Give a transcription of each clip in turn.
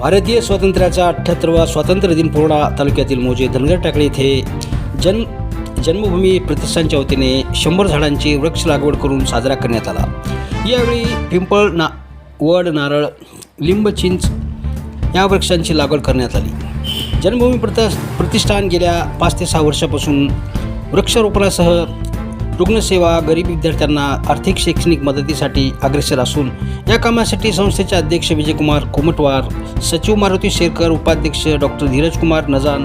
भारतीय स्वातंत्र्याचा अठ्ठ्याहत्तरवा स्वातंत्र्य दिन पूर्णा तालुक्यातील मोजे धनगर टाकळी येथे जन जन्मभूमी प्रतिष्ठानच्या वतीने शंभर झाडांची वृक्ष लागवड करून साजरा करण्यात आला. यावेळी पिंपळ ना वड नारळ लिंब चिंच या वृक्षांची लागवड करण्यात आली. जन्मभूमी प्रत प्रतिष्ठान गेल्या पाच ते सहा वर्षापासून वृक्षारोपणासह रुग्णसेवा गरीब विद्यार्थ्यांना आर्थिक शैक्षणिक मदतीसाठी अग्रेसर असून या कामासाठी संस्थेचे अध्यक्ष विजयकुमार कोमटवार सचिव मारुती शेरकर उपाध्यक्ष doctor Dhirajkumar Najan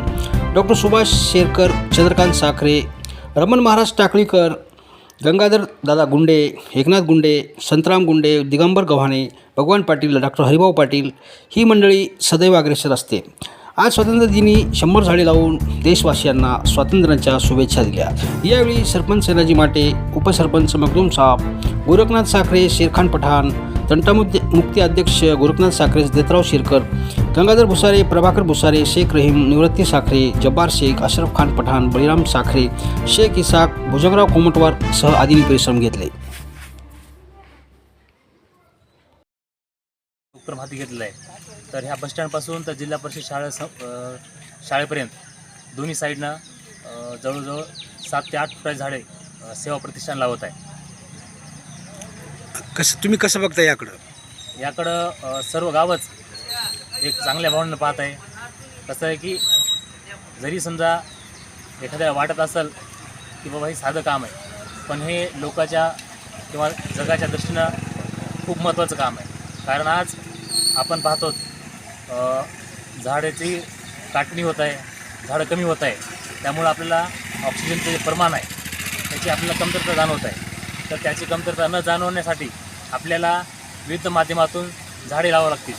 doctor Subhash Sherkar Chandrakant Sakhare Raman Maharaj Takalikar Gangadhar Dada Gunde Eknath Gunde Santram Gunde Digambar Gavhane Bhagwan Patil doctor Haribhau Patil ही मंडळी सदैव अग्रेसर असते. आज स्वातंत्र्य दिनी शंभर झाडे लावून देशवासियांना स्वातंत्र्याच्या शुभेच्छा दिल्या. यावेळी सरपंच सेनाजी माटे उपसरपंच मखदूम साहब गोरखनाथ साखरे शेरखान पठाण तंटामुद्दे मुक्ती अध्यक्ष गोरखनाथ साखरे देतराव शिरकर गंगाधर भुसारे प्रभाकर भुसारे शेख रहीम निवृत्ती साखरे जब्बार शेख अशरफ खान पठाण बळीराम साखरे शेख इसाक भुजंगराव कोमटवार सह आदींनी परिश्रम घेतले. उपक्रम हाती घेतलेला आहे तर ह्या बसस्टँडपासून तर जिल्हा परिषद शाळा स शाळेपर्यंत. दोन्ही साईडनं जवळजवळ सात ते आठ फुटाची झाडे सेवा प्रतिष्ठान लावत आहे कसं तुम्ही कसं बघता याकडं? याकडं अ, सर्व गावच एक चांगल्या भावनेनं पाहत आहे. कसं आहे की जरी समजा एखाद्या वाटत असेल की बाबा हे साधं काम आहे पण हे लोकाच्या किंवा जगाच्या दृष्टीनं खूप महत्त्वाचं काम आहे. कारण आज आपण पाहतो झाडाची काटणी होत आहे झाडं कमी होत आहे त्यामुळं आपल्याला ऑक्सिजनचं जे प्रमाण आहे त्याची आपल्याला कमतरता जाणवत आहे. तर त्याची कमतरता न जाणवण्यासाठी आपल्याला विविध माध्यमातून झाडे लावावं लागतील.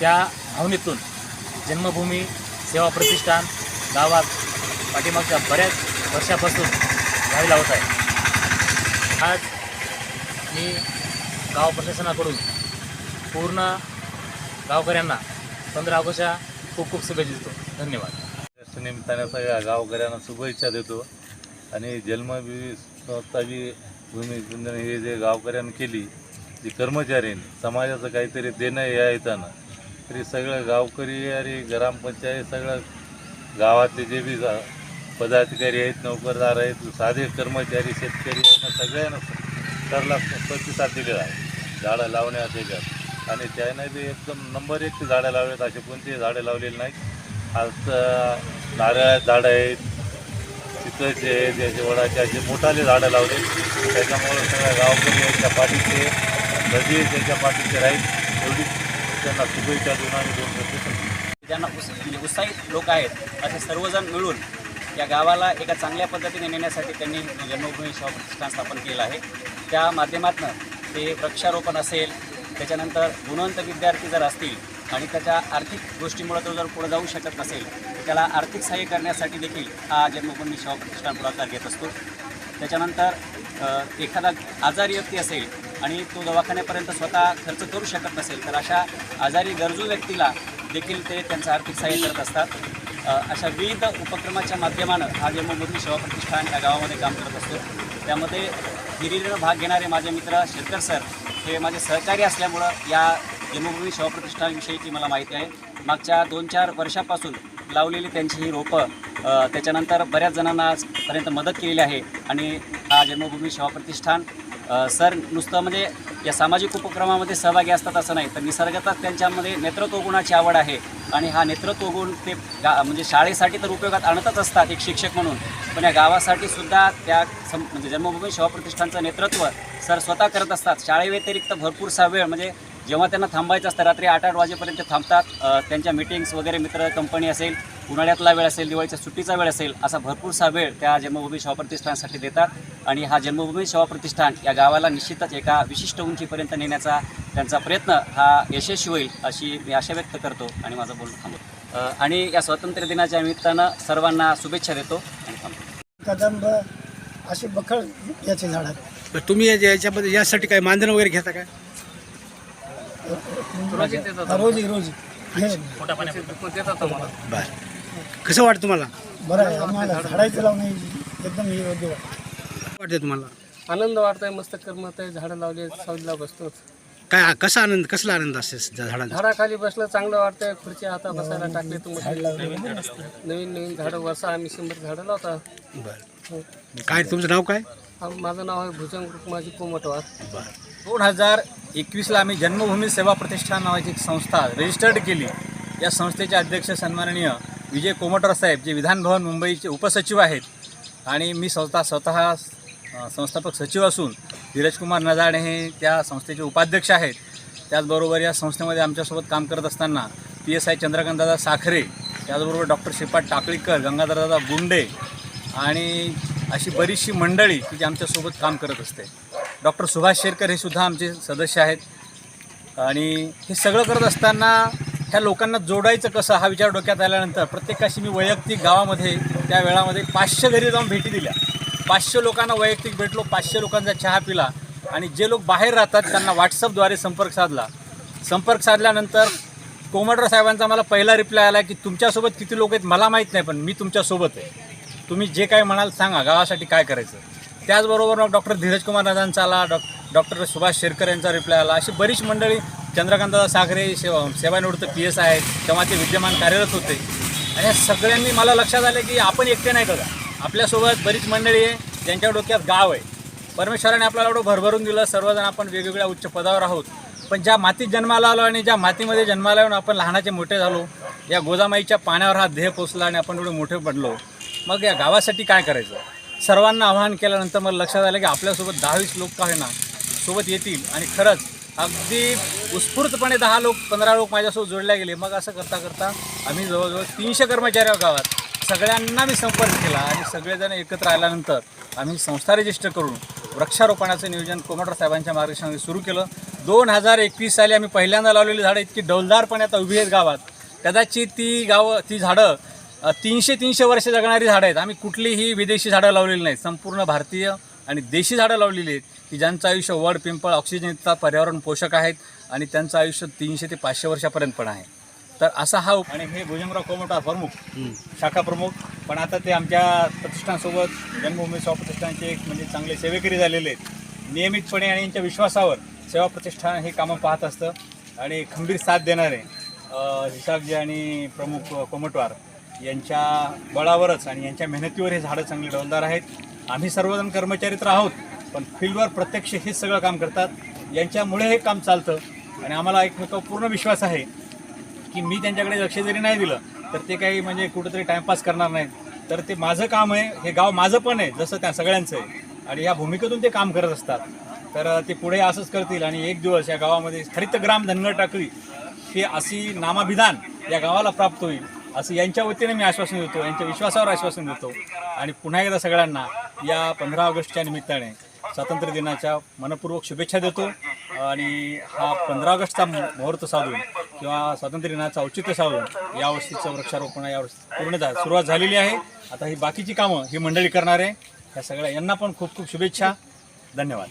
त्या भावनेतून जन्मभूमी सेवा प्रतिष्ठान गावात पाठीमागच्या बऱ्याच वर्षापासून झाडे लावत आहे. आज मी गाव प्रशासनाकडून पूर्ण गावकऱ्यांना पंधरा ऑगस्टच्या खूप खूप शुभेच्छा देतो. धन्यवाद. निमित्ताने सगळ्या गावकऱ्यांना शुभेच्छा देतो. आणि जन्मभूमी स्वतःची भूमिपूजन हे जे गावकऱ्यांनी केली जी कर्मचाऱ्यांनी समाजाचं काहीतरी देणं या येताना तरी सगळं गावकरी आणि ग्रामपंचायत सगळं गावातले जे बी जा- पदाधिकारी आहेत नोकरदार आहेत साधे कर्मचारी शेतकरी यांना सगळ्यांना सरला प्रतिसाद दिलेला आहे. झाडं लावण्यात याच्यात आणि त्याने बी एकदम नंबर एक झाडं लावलेत असे कोणतेही झाडं लावलेली नाहीत. आज नारळ झाडं आहेत चितळचे आहेत याचे वडाचे असे मोठाले झाडं लावले त्याच्यामुळं सगळ्या गावकरी यांच्या पाठीचे नदी त्याच्या पाठीचे राहील. एवढी त्यांना शुभेच्छा देऊन आम्ही दोन ज्यांना उस म्हणजे उत्साहित लोक आहेत असे सर्वजण मिळून या गावाला एका चांगल्या पद्धतीने नेण्यासाठी त्यांनी जन्मभूमी सेवा प्रतिष्ठान स्थापन केलं आहे. त्या माध्यमातून ते वृक्षारोपण असेल त्याच्यानंतर गुणवंत विद्यार्थी जर असतील आणि त्याच्या आर्थिक गोष्टीमुळे तो जर पुढे जाऊ शकत नसेल तर त्याला आर्थिक सहाय्य करण्यासाठी देखील हा जन्मभूमी सेवा प्रतिष्ठान पुढाकार घेत असतो. त्याच्यानंतर एखादा आजारी व्यक्ती असेल आणि तो दवाखान्यापर्यंत स्वतः खर्च करू शकत नसेल तर अशा आजारी गरजू व्यक्तीला देखील ते त्यांचं आर्थिक सहाय्य करत असतात. अशा विविध उपक्रमाच्या माध्यमानं हा जन्मभूमी सेवा प्रतिष्ठान या गावामध्ये काम करत असतो. त्यामध्ये हिरिरीनं भाग घेणारे माझे मित्र शेतकर सर हे माझे सहकारी असल्यामुळं या जन्मभूमी शवप्रतिष्ठानविषयीची मला माहिती आहे. मागच्या दोन चार वर्षापासून लावलेली त्यांची ही रोपं त्याच्यानंतर बऱ्याच जणांना आजपर्यंत मदत केलेली आहे. आणि हा जन्मभूमी शवप्रतिष्ठान सर नुसतं म्हणजे या सामाजिक उपक्रमामध्ये सहभागी असतात असं नाही तर निसर्गाचा त्यांच्यामध्ये नेतृत्व गुणाची आवड आहे. आणि हा नेतृत्व गुण ते गा म्हणजे शाळेसाठी तर उपयोगात आणतच असतात एक शिक्षक म्हणून. पण या गावासाठी सुद्धा त्या सम म्हणजे जन्मभूमी शिवप्रतिष्ठानचं नेतृत्व सर स्वतः करत असतात. शाळेव्यतिरिक्त भरपूरसा वेळ म्हणजे जेव्हा त्यांना थांबायचं असतं रात्री आठ आठ वाजेपर्यंत थांबतात. त्यांच्या मिटिंग्स वगैरे मित्र कंपनी असेल उन्हाळ्यातला वेळ असेल दिवाळीच्या सुट्टीचा वेळ असेल असा भरपूरसा वेळ त्या जन्मभूमी सेवा प्रतिष्ठानासाठी देतात. आणि हा जन्मभूमी सेवा प्रतिष्ठान या गावाला निश्चितच एका विशिष्ट उंचीपर्यंत नेण्याचा त्यांचा प्रयत्न हा यशस्वी होईल अशी मी आशा व्यक्त करतो आणि माझं बोलणं थांबवतो. अ, आणि या स्वातंत्र्य दिनाच्या निमित्तानं सर्वांना शुभेच्छा देतो आणि थांबतो. कदंब असे बखळ याचे झाड तुम्ही याच्यामध्ये यासाठी काय मानधन वगैरे घेता काय? रोजी रोजी. हे बर. कसं वाटतं तुम्हाला? बरं आहे. आम्हाला झाडायचं लावणे एकदम हे योग्य वाटतं. वाटतं तुम्हाला? आनंद वाटतोय मस्त करमत आहे झाडं लावले सावलीला बसतो काय कसा आनंद कसला आनंद असते त्या झाडांचा झाडाखाली बसलं चांगलं वाटतंय. खुर्ची हातात बसायला टाकले तुम्ही नवीन नवीन झाडं वर्षा आम्ही शंभर झाडं लावता. बरं. काय तुमचं नाव काय? आम- माझं नाव आहे भुजंग रुक्माजी कोमटवार दोन हजार एकवीसला आम्ही जन्मभूमी सेवा प्रतिष्ठान नावाची एक संस्था रजिस्टर्ड केली. या संस्थेचे अध्यक्ष सन्माननीय विजय कोमटर साहेब जे विधानभवन मुंबईचे उपसचिव आहेत आणि मी स्वतः स्वतः संस्थापक सचिव असून धीरजकुमार नजाडे हे त्या संस्थेचे उपाध्यक्ष आहेत. त्याचबरोबर या संस्थेमध्ये आमच्यासोबत काम करत असताना P S I Chandrakantdada Sakhare त्याचबरोबर डॉक्टर श्रीपाद टाकळीकर गंगाधरदादा गुंडे आणि अशी बरीचशी मंडळी की जी आमच्यासोबत काम करत असते. डॉक्टर सुभाष शेरकर हे सुद्धा आमचे सदस्य आहेत. आणि हे सगळं करत असताना ह्या लोकांना जोडायचं कसं हा विचार डोक्यात आल्यानंतर प्रत्येकाशी मी वैयक्तिक गावामध्ये त्या वेळामध्ये पाचशे घरी जाऊन भेटी दिल्या. पाचशे लोकांना वैयक्तिक भेटलो पाचशे लोकांचा चहा पिला आणि जे लोक बाहेर राहतात त्यांना व्हॉट्सअपद्वारे संपर्क साधला. संपर्क साधल्यानंतर कोमडर साहेबांचा मला पहिला रिप्लाय आला की तुमच्यासोबत किती लोक आहेत मला माहीत नाही पण मी तुमच्यासोबत आहे. तुम्ही जे काय म्हणाल सांगा गावासाठी काय करायचं? त्याचबरोबर मग डॉक्टर धीरज कुमार नदांचा आला डॉ डॉक्टर सुभाष शेरकर यांचा रिप्लाय आला. अशी बरीच मंडळी चंद्रकांतदा साखरे सेवा सेवानिवृत्त पी एस आहेत तेव्हा ते विद्यमान कार्यरत होते. आणि या सगळ्यांनी मला लक्षात आलं की आपण एकटे नाही बघा. आपल्यासोबत बरीच मंडळी आहे ज्यांच्या डोक्यात गाव आहे. परमेश्वराने आपल्याला एवढं भरभरून दिलं सर्वजण आपण वेगवेगळ्या उच्च पदावर आहोत. पण ज्या मातीत जन्माला आलो आणि ज्या मातीमध्ये जन्माला येऊन आपण लहानाचे मोठे झालो या गोदामाईच्या पाण्यावर हा देह पोचला आणि आपण एवढे मोठे पडलो. मग या गावासाठी काय करायचं? सर्वांना आवाहन केल्यानंतर मला लक्षात आलं की आपल्यासोबत दहावीस लोक का होईना सोबत येतील. आणि खरंच अगदी उत्स्फूर्तपणे दहा लोक पंधरा लोक माझ्यासोबत जोडले गेले. मग असं करता करता आम्ही जवळजवळ तीनशे कर्मचारी गावात. सगळ्यांना मी संपर्क केला आणि सगळेजण एकत्र आल्यानंतर आम्ही संस्था रजिस्टर करून वृक्षारोपणाचं नियोजन कोमटर साहेबांच्या मार्गदर्शनामध्ये सुरू केलं. दोन हजार एकवीस साली आम्ही पहिल्यांदा लावलेली झाडं इतकी डौलदारपणे आता उभी आहेत गावात. कदाचित ती गावं ती झाडं तीनशे तीनशे वर्ष जगणारी झाडं आहेत. आम्ही कुठलीही विदेशी झाडं लावलेली नाहीत. संपूर्ण भारतीय आणि देशी झाडं लावलेली आहेत की ज्यांचं आयुष्य वड पिंपळ ऑक्सिजन इतका पर्यावरण पोषक आहेत आणि त्यांचं आयुष्य तीनशे ते पाचशे वर्षापर्यंत पण आहे. तर असा हा आणि हे भुजंगराव कोमटा प्रमुख शाखा प्रमुख. पण आता ते आमच्या प्रतिष्ठानसोबत जन्मभूमी सेवा प्रतिष्ठानचे एक म्हणजे चांगले सेवेकरी झालेले आहेत. नियमितपणे आणि यांच्या विश्वासावर सेवा प्रतिष्ठान हे कामं पाहत असतं आणि खंबीर साथ देणारे हिसाबजी आणि प्रमुख कोमटवार. यांच्या बळावरच आणि यांच्या मेहनतीवर हे झाडं चांगली डौलदार आहेत. आम्ही सर्वजण कर्मचारी तर आहोत पण फील्डवर प्रत्यक्ष हेच सगळं काम करतात. यांच्यामुळे हे काम चालतं आणि आम्हाला एकमेकावर पूर्ण विश्वास आहे की मी त्यांच्याकडे लक्ष जरी नाही दिलं तर ते काही म्हणजे कुठंतरी टाईमपास करणार नाहीत. तर ते माझं काम आहे हे गाव माझं पण आहे जसं त्या सगळ्यांचं आहे. आणि या भूमिकेतून ते काम करत असतात. तर ते पुढे असंच करतील आणि एक दिवस या गावामध्ये हरितग्राम धनगर टाकळी हे अशी नामाभिधान या गावाला प्राप्त होईल. असं यांच्या वतीने मी आश्वासन देतो यांच्या विश्वासावर आश्वासन देतो. आणि पुन्हा एकदा सगळ्यांना या पंधरा ऑगस्टच्या निमित्ताने स्वातंत्र्य दिनाच्या मनपूर्वक शुभेच्छा देतो. आणि हा पंधरा ऑगस्टचा मुहूर्त साधून किंवा स्वातंत्र्य दिनाचं औचित्य साधून या वर्षीचं वृक्षारोपण या वर्षी पूर्ण सुरुवात झालेली आहे. आता ही बाकीची कामं ही मंडळी करणार. आहे ह्या सगळ्या यांना पण खूप खूप शुभेच्छा. धन्यवाद.